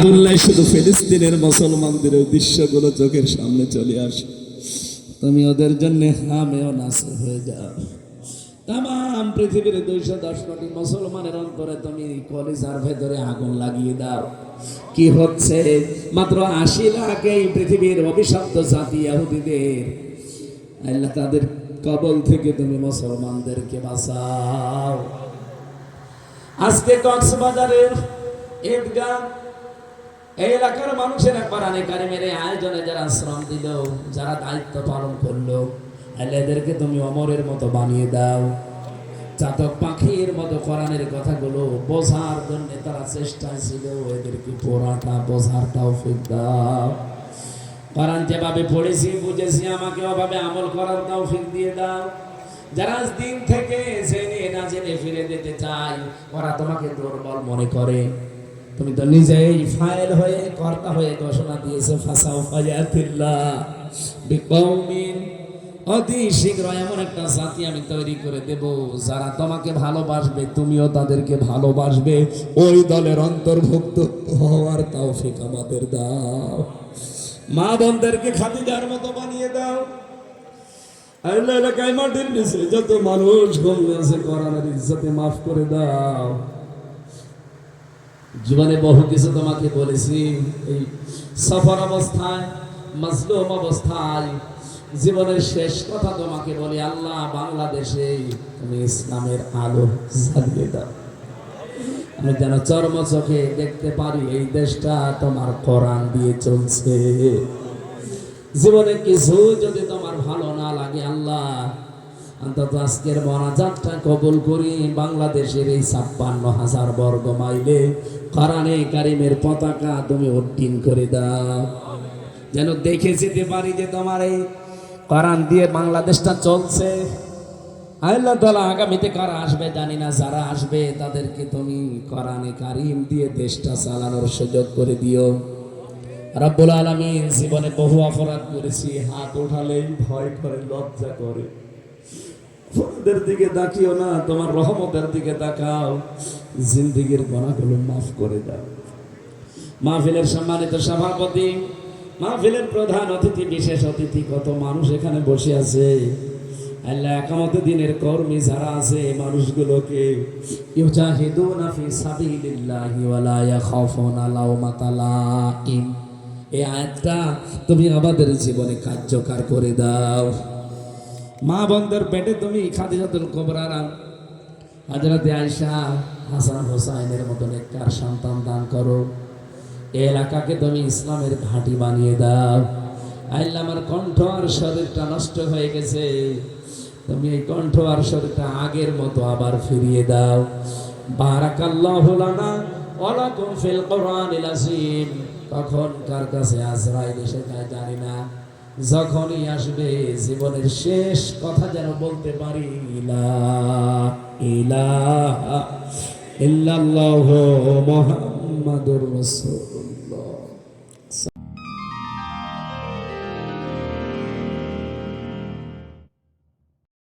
আল্লাহ শুধু ফিলিস্তিনের মুসলমানদের দৃশ্যগুলো চোখের সামনে চলে আসে। তুমি ওদের জন্য হামেও নাসে হয়ে যাও। তাম পৃথিবীর দুইশো দশ কোটি মুসলমানের অন্তরে তুমি কলিজার ভেতরে আগুন লাগিয়ে দাও। কি হচ্ছে? মাত্র আশি লাখ এই পৃথিবীর অভিশপ্ত জাতি ইহুদিদের। আল্লাহ তাদের কবল থেকে তুমি মুসলমানদেরকে বাঁচাও। আজকে কক্সবাজারের ঈদগাহ এই এলাকার মানুষের অনেক কারিমের এই আয়োজনে যারা শ্রম দিল, যারা দায়িত্ব পালন করল এদেরকে তুমি অমরের মতো বানিয়ে দাও। চাতক পাখির মতো কোরআনের কথাগুলো বোঝার জন্য তারা চেষ্টায় ছিল, এদেরকে পড়াটা বোঝার তৌফিক দাও। কোরআন যেভাবে পড়েছি, বুঝেছি, আমাকে ওভাবে আমল করার তৌফিক দিয়ে দাও। যারা দিন থেকে জেনে না জেনে ফিরে যেতে চায়, ওরা তোমাকে দুর্বল মনে করে। তুমি তো নিজেই ফাইল হয়ে কর্তা হয়ে ঘোষণা দিয়েছে, ফাসাও ফাজাতিল্লাহ অতি শীঘ্র এমন একটা জাতি আমি তৈরি করে দেব, যারা তোমাকে ভালোবাসবে, তুমিও তাদেরকে ভালোবাসবে। ওই দলের অন্তর্ভুক্ত হওয়ার তাও তৌফিক আমাদের দাও। মা বোনদেরকে খাদিজার মতো বানিয়ে দাও। এলাকায় মাটির নিচে যত মানুষ গমে আছে কোরআনের ইজ্জতে মাফ করে দাও। জীবনে বহু কিছু তোমাকে বলেছি। এই সফর অবস্থায়, মাজলুম অবস্থায়, জীবনের শেষ কথা তোমাকে বলি, আল্লাহ বাংলাদেশে তুমি ইসলামের আলো জ্বালিয়ে দাও। আমি যেন চর্ম চোখে দেখতে পারি, এই দেশটা তোমার কোরআন দিয়ে চলছে। জীবনে কিছু যদি তোমার ভালো না লাগে, আল্লাহ অন্তত আজকের মনাজাতটা কবুল করি। বাংলাদেশের এই ছাপ্পান্ন হাজার বর্গ মাইলে কোরআনে কারিমের পতাকা তুমি উড্ডীন করে দাও। যেন দেখে যেতে পারি যে তোমার এই কোরআন দিয়ে বাংলাদেশটা চলছে। আল্লাহ তালা আগামীতে কারা আসবে জানি না, যারা আসবে তাদেরকে তুমি কোরআনে কারিম দিয়ে দেশটা চালানোর সুযোগ করে দিও। রব্বুল আলমিন জীবনে বহু অপরাধ করেছি, হাত উঠালেই ভয় করে, লজ্জা করে। ওদের দিকে তাকিও না, তোমার রহমতের দিকে তাকাও। জিন্দিগির গণাগুলো মাফ করে দাও। মাহফিলের সম্মানিত সভাপতি, মাহফিলের প্রধান অতিথি, বিশেষ অতিথি, কত মানুষ এখানে বসে আছে। আল্লাহ একামত দিনের কর্মী যারা আছে মানুষগুলোকে, ইউজাহিদুনা ফি সাবিলিল্লাহি ওয়ালা ইয়াখাফুনা লাওমাতা লাইম। এই আয়াতটা তুমি আমাদের জীবনে কার্যকর করে দাও। মা বন্ধের পেটে তুমি খাদিজাতুল কোবরারা। হাজরাতে আয়সা হাসান হোসাইনের মতন একটার সন্তান দান করো। এলাকাকে তুমি ইসলামের ঘাঁটি বানিয়ে দাও। আল্লাহ আমার কণ্ঠ আর শরীরটা নষ্ট হয়ে গেছে। তুমি এই কণ্ঠ আর শরীরটা আগের মতো আবার ফিরিয়ে দাও। বারাকাল্লাহু লানা ওয়া লাকুম ফিল কোরআনিল আযীম। কখন কার কাছে আজরাইল এসে যায় জানি না। যখনই আসবে জীবনের শেষ কথা যেন বলতে পারি ইলা ইল্লাল্লাহু মুহাম্মাদুর রাসূল